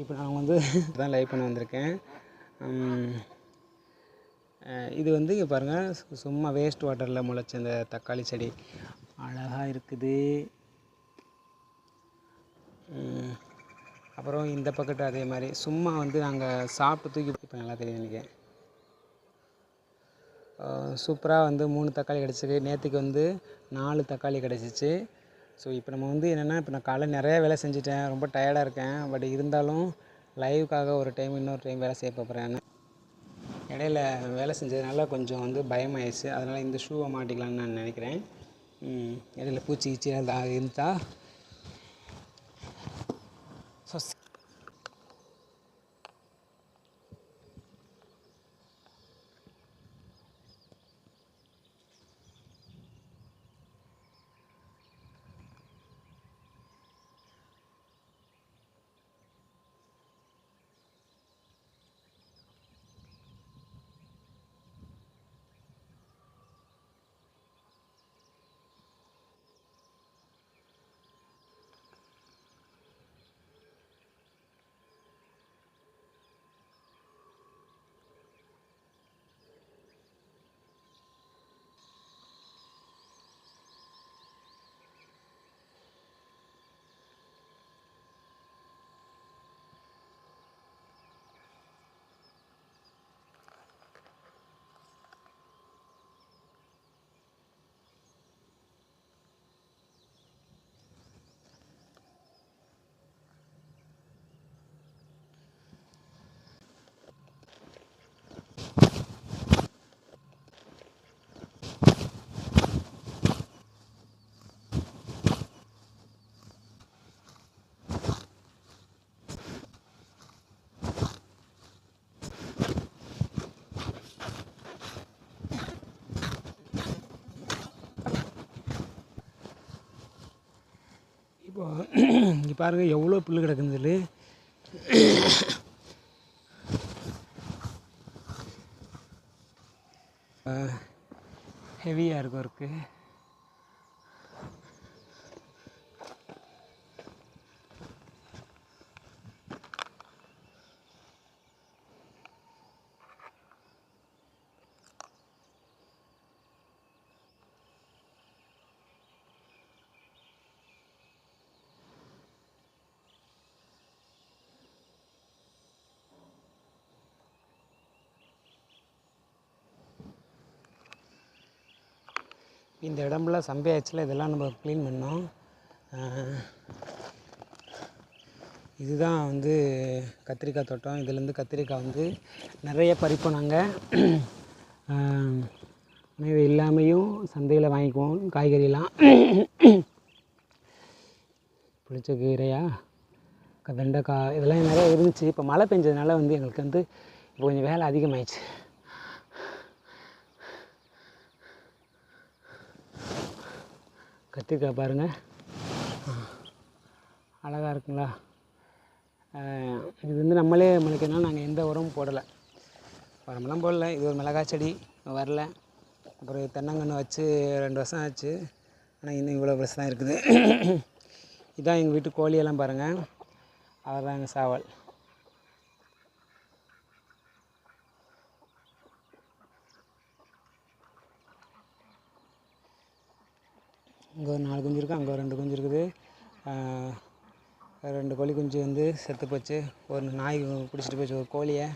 இப்போ நான் வந்து தான் லைவ் பண்ண வந்திருக்கேன். இது வந்து இங்கே பாருங்கள் சும்மா வேஸ்ட் வாட்டரில் முளைச்ச இந்த தக்காளி செடி. அழகாக இருக்குது. அப்புறம் இந்த பக்கத்து அதே மாதிரி. சும்மா வந்து நாங்கள் சாப்பிட்டு தூக்கி இப்போ நல்லா தெரியும் நினைக்கிறேன் சூப்பராக வந்து மூணு தக்காளி கிடச்சிருக்கு. நேற்றுக்கு வந்து நாலு தக்காளி கிடச்சிச்சு. ஸோ இப்போ நம்ம வந்து என்னென்னா இப்போ நான் காலைல நிறையா வேலை செஞ்சுட்டேன். ரொம்ப டயர்டாக இருக்கேன். பட் இருந்தாலும் லைவுக்காக ஒரு டைம் இன்னொரு டைம் வேலை செய்ய போகிறேன் இடையில வேலை செஞ்சதுனால கொஞ்சம் வந்து பயமாயிடுச்சு. அதனால் இந்த ஷூவை மாட்டிக்கலாம்னு நான் நினைக்கிறேன். இடையில பூச்சி கீச்சி இருந்தால் இருந்தால் ஸோ இப்போ இங்கே பாருங்கள் எவ்வளோ புல் கிடக்குது ஹெவியாக இருக்கும் ஒர்க்கு இந்த இடம்லாம் சம்பையாச்சுல இதெல்லாம் நம்ம க்ளீன் பண்ணோம். இதுதான் வந்து கத்திரிக்காய் தோட்டம். இதுலேருந்து கத்திரிக்காய் வந்து நிறைய பறிப்போம் நாங்கள் மேவை இல்லாமையும் சந்தையில் வாங்கிக்குவோம் காய்கறிலாம். புளிச்ச கீரையா வெண்டைக்காய் இதெல்லாம் நிறைய இருந்துச்சு. இப்போ மழை பெஞ்சதுனால வந்து எங்களுக்கு வந்து இப்போ கொஞ்சம் வேலை அதிகமாயிடுச்சு. கத்திரிக்காய் பாருங்கள் அழகாக இருக்குங்களா? இது வந்து நம்மளே முளைக்கணும் நாங்கள் எந்த உரமும் போடலை. உரமெல்லாம் போடல. இது ஒரு மிளகாய் செடி வரல. அப்புறம் தென்னங்கன்று வச்சு ரெண்டு வருஷம் ஆச்சு. ஆனால் இன்னும் இவ்வளோ வருஷம் தான் இருக்குது. இதான் எங்கள் வீட்டு கோழியெல்லாம் பாருங்கள் அவர் தான் எங்கள் சாவல். இங்கே ஒரு நாலு குஞ்சு இருக்குது அங்கே ஒரு ரெண்டு குஞ்சு இருக்குது. ரெண்டு கோழி குஞ்சு வந்து செத்து போச்சு. ஒரு நாய் பிடிச்சிட்டு போச்சு ஒரு கோழியை.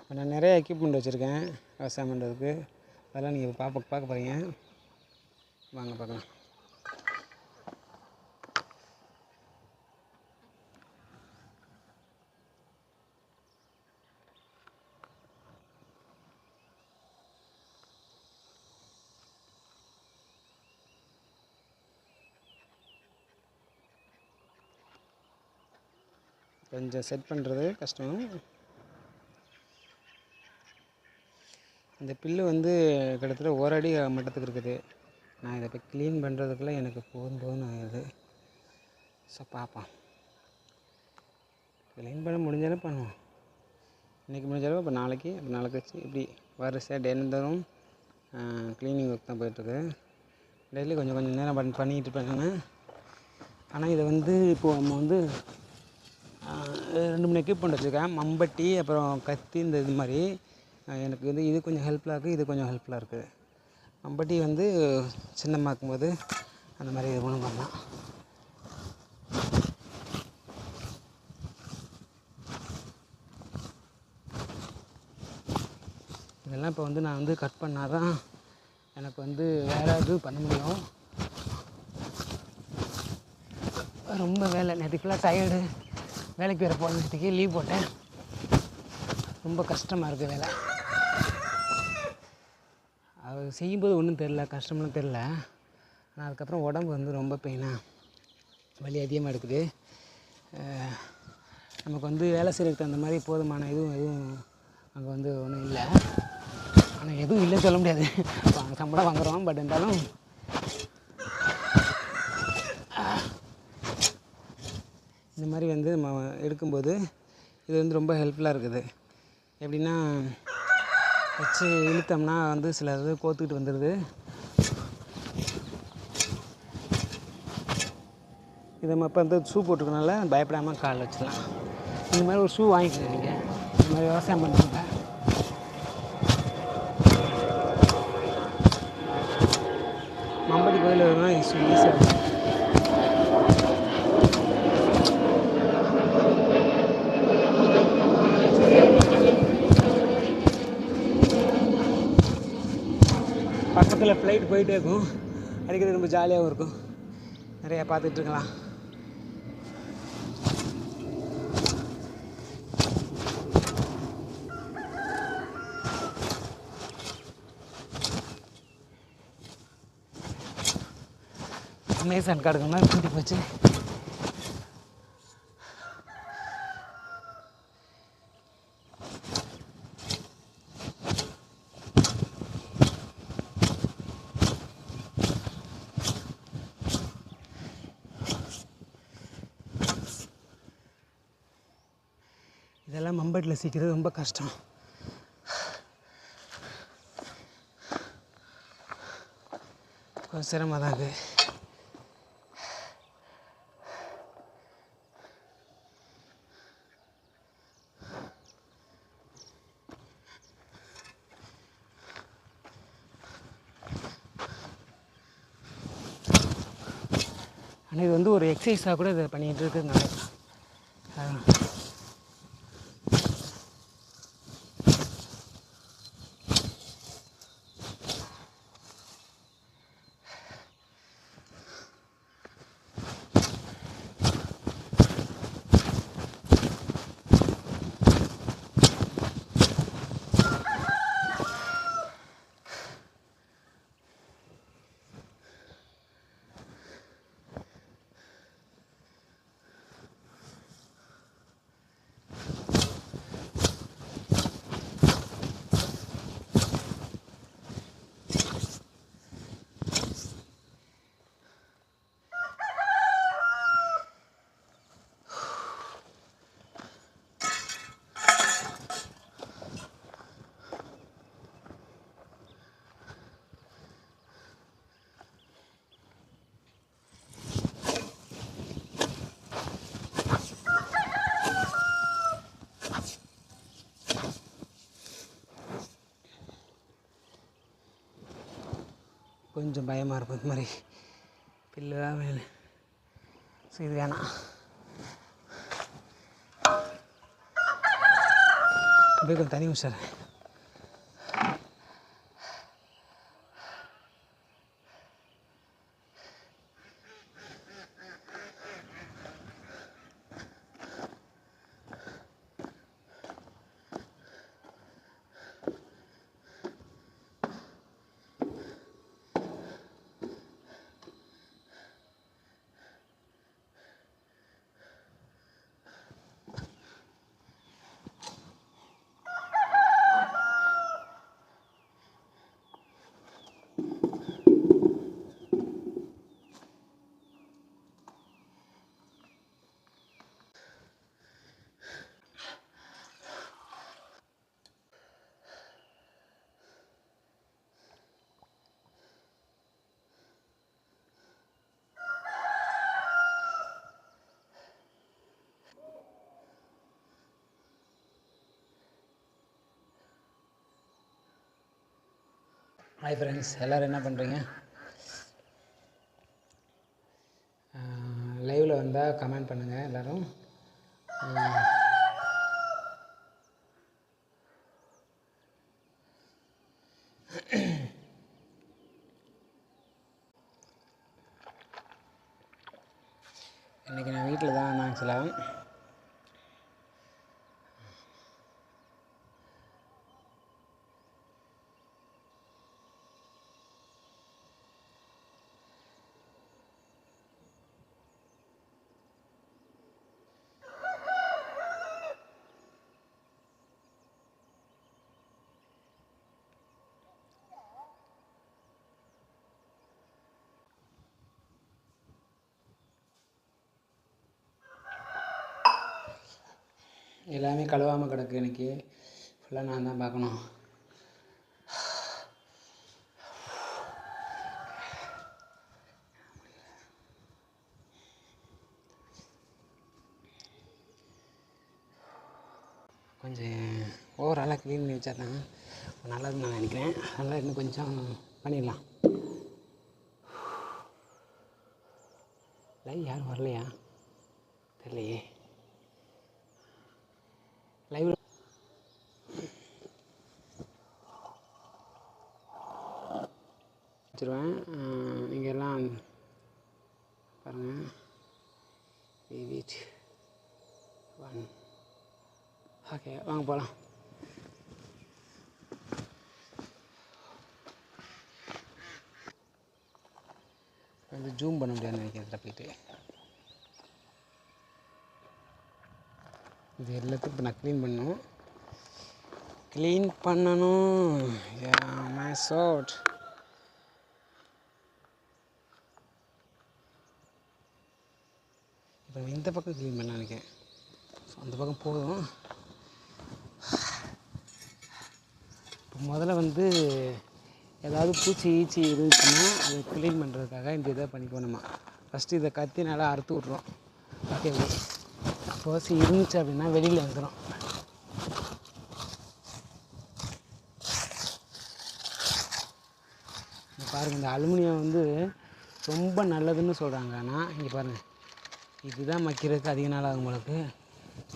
இப்போ நான் நிறைய எக்யூப்மெண்ட் வச்சுருக்கேன் விவசாயம் பண்ணுறதுக்கு அதெல்லாம் நீங்கள் பார்ப்ப பார்க்க போகிறீங்க வாங்க பார்க்கலாம் கொஞ்சம் செட் பண்ணுறது கஷ்டம். இந்த பில்லு வந்து கிட்டத்தட்ட ஒரு அடி மட்டத்துக்கு இருக்குது. நான் இதை இப்போ க்ளீன் பண்ணுறதுக்குள்ளே எனக்கு போதும் போதும் ஆகுது ஸோ பார்ப்போம் க்ளீன் பண்ண முடிஞ்சாலும் பண்ணுவோம். இன்றைக்கி முடிஞ்சாலும் இப்போ நாளைக்கு அப்போ நாளைக்கு வச்சு இப்படி வரிசையாக தினந்தோறும் க்ளீனிங் ஒர்க் தான் போயிட்டுருக்கு. டெய்லி கொஞ்சம் கொஞ்சம் நேரம் பண் பண்ணிக்கிட்டு இருப்பேன் ஆனால் இதை வந்து இப்போது நம்ம வந்து ரெண்டு மூணு எக்யூப்மெண்ட் வச்சுருக்கேன். மம்பட்டி அப்புறம் கத்தி இந்த இது மாதிரி. எனக்கு வந்து இது கொஞ்சம் ஹெல்ப்ஃபுல்லாக இருக்குது இது கொஞ்சம் ஹெல்ப்ஃபுல்லாக இருக்குது மம்பட்டி வந்து சின்னமாக இருக்கும்போது அந்த மாதிரி இது ஒன்றும் பண்ணலாம் இதெல்லாம் இப்போ வந்து நான் வந்து கட் பண்ணால் தான் எனக்கு வந்து வேறு இது பண்ண முடியும். ரொம்ப வேலை நேற்று ஃபுல்லாக டயர்டு வேலைக்கு வேறு போனதுக்கு லீவ் போட்டேன். ரொம்ப கஷ்டமாக இருக்குது வேலை. அது செய்யும்போது ஒன்றும் தெரில கஷ்டம்லாம் தெரில ஆனால் அதுக்கப்புறம் உடம்பு வந்து ரொம்ப பெயினாக வலி அதிகமாக எடுக்குது. நமக்கு வந்து வேலை செய்கிறதுக்கு தகுந்த மாதிரி போதுமான இதுவும் எதுவும் அங்கே வந்து ஒன்றும் இல்லை. ஆனால் எதுவும் இல்லைன்னு சொல்ல முடியாது. சம்பளம் வாங்குறோம் பட் இருந்தாலும் இந்த மாதிரி வந்து நம்ம எடுக்கும்போது இது வந்து ரொம்ப ஹெல்ப்ஃபுல்லாக இருக்குது. எப்படின்னா வச்சு இழுத்தோம்னா வந்து சில இது கோத்துக்கிட்டு வந்துடுது இதை நம்ம இப்போ வந்து ஷூ போட்டுருக்கனால பயப்படாமல் கால் வச்சிடலாம். இந்த மாதிரி ஒரு ஷூ வாங்கிக்கோங்க நீங்கள் இந்த மாதிரி விவசாயம் பண்ணுறாங்க மம்படி கோயில் ஈஸியாக ஈஸியாக இருக்கும் ஃப்ளைட் போயிட்டே இருக்கும். அடிக்கிறது ரொம்ப ஜாலியாகவும் இருக்கும். நிறையா பார்த்துட்டு இருக்கலாம் அமேசான் காடுக்கு கூட்டி போச்சு இதெல்லாம் மம்பட்டில் சீக்கிறது ரொம்ப கஷ்டம். கொஞ்சம் சிரமம் தான் அது. ஆனால் இது வந்து ஒரு எக்ஸசைஸாக கூட இதை பண்ணிகிட்டு இருக்குதுங்க அதான் கொஞ்சம் பயமாக இருக்கும் இந்த மாதிரி. பில்லு தான் வேணும் ஸோ இது வேணாம். போய் கொஞ்சம் தனி உஷார் ஹாய் ஃப்ரெண்ட்ஸ் எல்லோரும் என்ன பண்ணுறீங்க லைவில் வந்தால் கமெண்ட் பண்ணுங்கள் எல்லோரும். இன்றைக்கி நான் வீட்டில் தான் இருந்தேன் ஆக்சுவலாக எல்லாமே கழுவாமல் கிடக்கு எனக்கு ஃபுல்லாக நான் தான் பார்க்கணும். கொஞ்சம் ஓவராலாக க்ளீன் பண்ணி வச்சா தான் நல்லதுன்னு நான் நினைக்கிறேன். அதனால் இன்னும் கொஞ்சம் பண்ணிடலாம். லைவ் யாரும் வரலையா? தெரியலையே. லைவ் வச்சுருவேன். நீங்கள் எல்லாம் பாருங்கள் வீட் ஒன் ஓகே வாங்க போகலாம் வந்து ஜூம் பண்ண முடியாதுன்னு நினைக்கிறேன் போயிட்டு. இது எல்லாத்தையும் இப்போ நான் க்ளீன் பண்ணணும். க்ளீன் பண்ணணும். மை சோட் இப்போ இந்த பக்கம் க்ளீன் பண்ண நினைக்கிறேன். அந்த பக்கம் போதும். இப்போ முதல்ல வந்து ஏதாவது பூச்சி ஈச்சி இருந்துச்சுன்னா அதை க்ளீன் பண்ணுறதுக்காக இந்த இதை பண்ணிக்குவோம் நம்ம ஃபஸ்ட்டு இதை கத்தி நல்லா அறுத்து விட்றோம் ஓகே ஓசி இருந்துச்சு அப்படின்னா வெளியில் வந்துடும் பாருங்கள் இந்த அலுமினியம் வந்து ரொம்ப நல்லதுன்னு சொல்கிறாங்க ஆனால் இங்கே பாருங்கள் இதுதான் மக்கிறதுக்கு அதிக நாள் ஆகும் உங்களுக்கு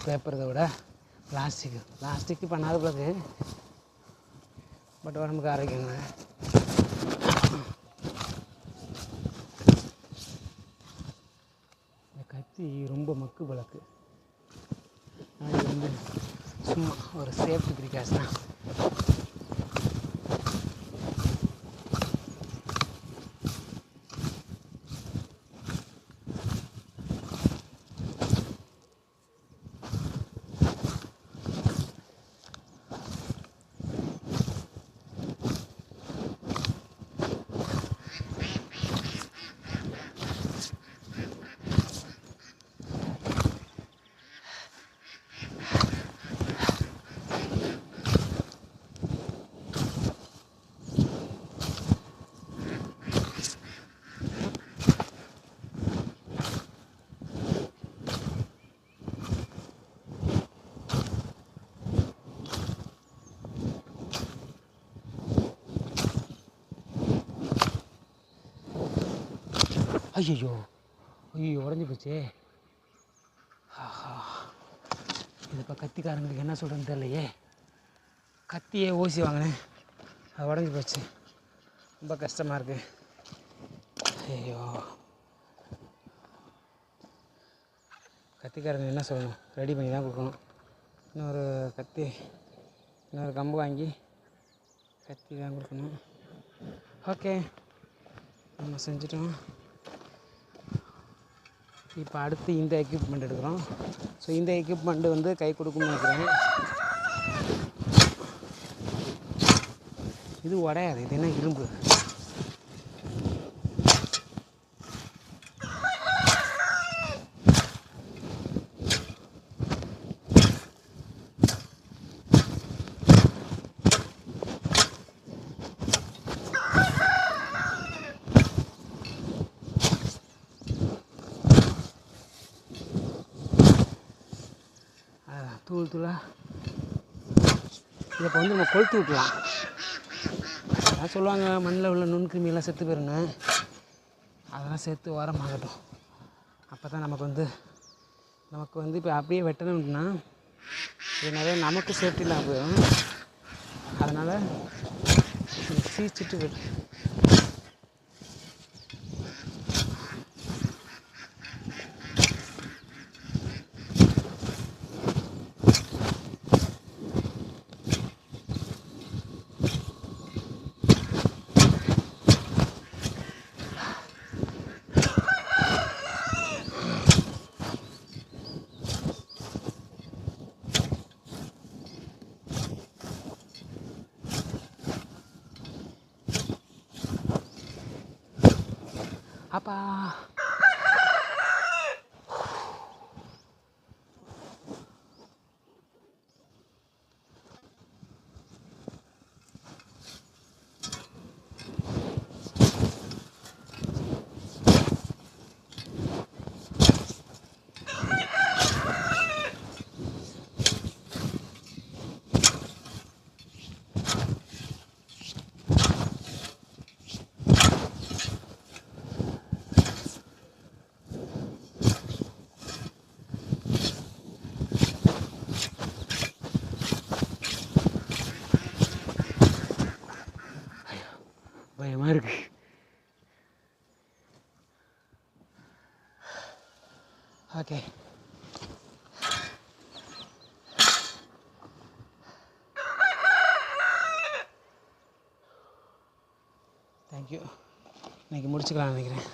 பேப்பரதை விட பிளாஸ்டிக்கு பிளாஸ்டிக்கு பண்ணாத பிறகு பட் உடம்புக்கு ஆரோக்கியங்க இந்த கத்தி ரொம்ப மக்கு பழக்கு இது வந்து சும்மா ஒரு சேஃப்டி ப்ரிகாஷன் ஐயோ ஐயோ உடஞ்சி போச்சே. ஆஹா. இது இப்போ கத்திக்காரங்களுக்கு என்ன சொல்கிறேன்னு தெரியலையே. கத்தியே ஊசி வாங்கினேன். அது உடஞ்சி போச்சு. ரொம்ப கஷ்டமாக இருக்குது ஐயோ கத்திக்காரங்க என்ன சொல்லணும்? ரெடி பண்ணி தான் கொடுக்கணும். இன்னொரு கத்தி இன்னொரு கம்பு வாங்கி கத்தி தான் கொடுக்கணும். ஓகே நம்ம செஞ்சிட்டோம். இப்போ அடுத்து இந்த எக்யூப்மெண்ட் எடுக்கிறோம். ஸோ இந்த எக்யூப்மெண்ட் வந்து கை கொடுக்கும்னு நினைக்கிறேன். இது உடையாது இது என்ன இரும்பு? இதை இப்போ வந்து நம்ம கொளுத்து விட்டுலாம். அதான் சொல்லுவாங்க மண்ணில் உள்ள நுண்கிருமியெல்லாம் செத்து போயிருங்க. அதெல்லாம் சேர்த்து ஓரமாகட்டும். அப்போ தான் நமக்கு வந்து நமக்கு வந்து இப்போ அப்படியே வெட்டணும்னா இது நிறைய நமக்கு சேஃப்டி இல்லாமல் போயிடும். அதனால் சீச்சிட்டு வெட்டு அப்பா பயமாக ஓகே. தேங்க்யூ இன்றைக்கி முடிச்சுக்கலாம் நினைக்கிறேன்.